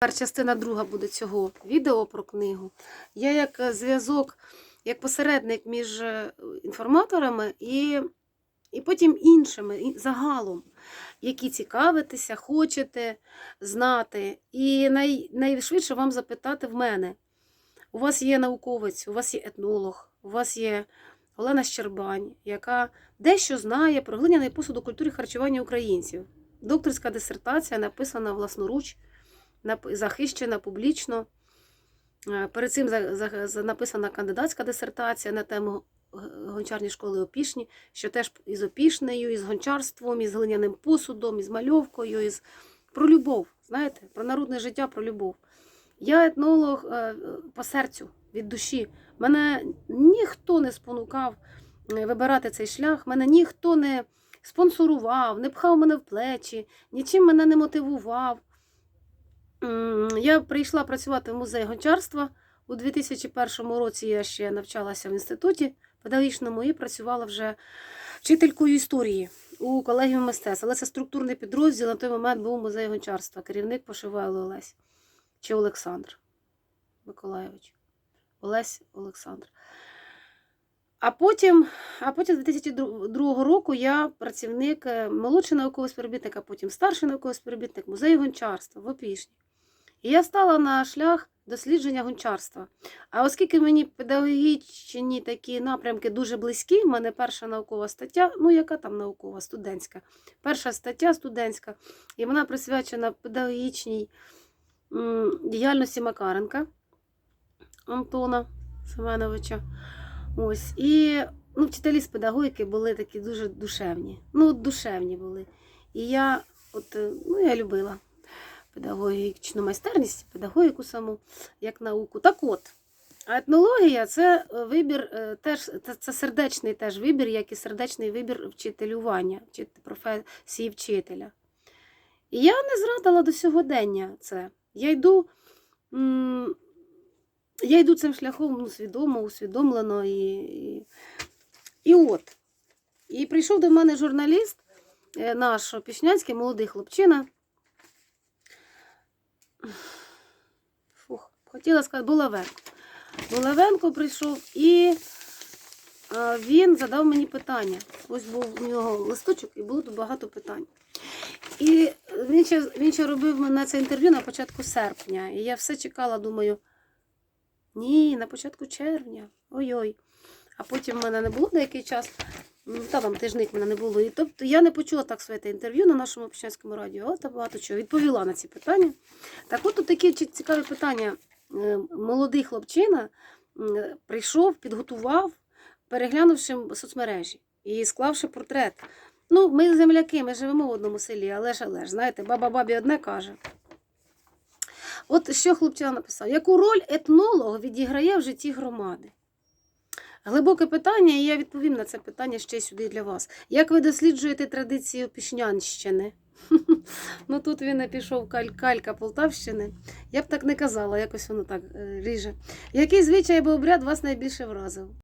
Тепер частина друга буде цього відео про книгу. Я як е, зв'язок, як посередник між е, інформаторами і, і потім іншими, і загалом, які цікавитеся, хочете знати. І най, найшвидше вам запитати в мене. У вас є науковець, у вас є етнолог, у вас є Олена Щербань, яка дещо знає про глиняний посуд у культурі харчування українців. Докторська дисертація написана власноруч захищена публічно. Е, Перед цим написана кандидатська дисертація на тему гончарні школи Опішні, що теж із Опішнею, із гончарством, із глиняним посудом, із мальовкою, із... про любов. Знаєте, про народне життя, про любов. Я етнолог е, по серцю, від душі. Мене ніхто не спонукав е, вибирати цей шлях, мене ніхто не спонсорував, не пхав мене в плечі, нічим мене не мотивував. Я прийшла працювати в музей гончарства. У 2001 році я ще навчалася в інституті педагогічному і працювала вже вчителькою історії у колегіумі мистецтв. Але це структурний підрозділ. На той момент був музей гончарства. Керівник Пошивайло Олесь чи Олександр Миколайович. Олесь Олександр. А потім, а потім з 2002 року я працівник, е, молодший науковий співробітник, а потім старший науковий співробітник музею гончарства в Опішні. І я стала на шлях дослідження гончарства. А оскільки мені педагогічні такі напрямки дуже близькі, в мене перша наукова стаття, ну яка там наукова, студентська, перша стаття студентська, і вона присвячена педагогічній діяльності Макаренка Антона Семеновича. Ось. І ну, вчителі з педагогіки були такі дуже душевні. Ну, душевні були. І я, от, ну, я любила педагогічну майстерність, педагогіку саму, як науку. Так от, а етнологія це вибір, е, теж, це, сердечний теж вибір, як і сердечний вибір вчителювання, вчит- професії вчителя. І я не зрадила до сьогодення це. Я йду. я йду цим шляхом ну, свідомо, усвідомлено і, і, і от. І прийшов до мене журналіст, е, наш пішнянський молодий хлопчина. Хотіла сказати, Булавенко. Булавенко прийшов і він задав мені питання. Ось був у нього листочок і було багато питань. І він ще, він ще робив мене це інтерв'ю на початку серпня. І я все чекала, думаю, ні, на початку червня. Ой-ой. А потім в мене не було деякий час. Та там тижник мене не було. І тобто я не почула так своє інтерв'ю на нашому Печанському радіо, та багато чого відповіла на ці питання. Так от тут такі цікаві питання. Е, Молодий хлопчина прийшов, підготував, переглянувши соцмережі і склавши портрет. Ну, ми земляки, ми живемо в одному селі, але ж, але ж, знаєте, баба бабі одне каже. От що хлопчина написав: яку роль етнолог відіграє в житті громади? Глибоке питання, і я відповім на це питання ще сюди для вас. Як ви досліджуєте традицію Пішнянщини? Ну тут він пішов каль- калька Полтавщини. Я б так не казала, якось воно так е, ріже. Який звичай або обряд вас найбільше вразив?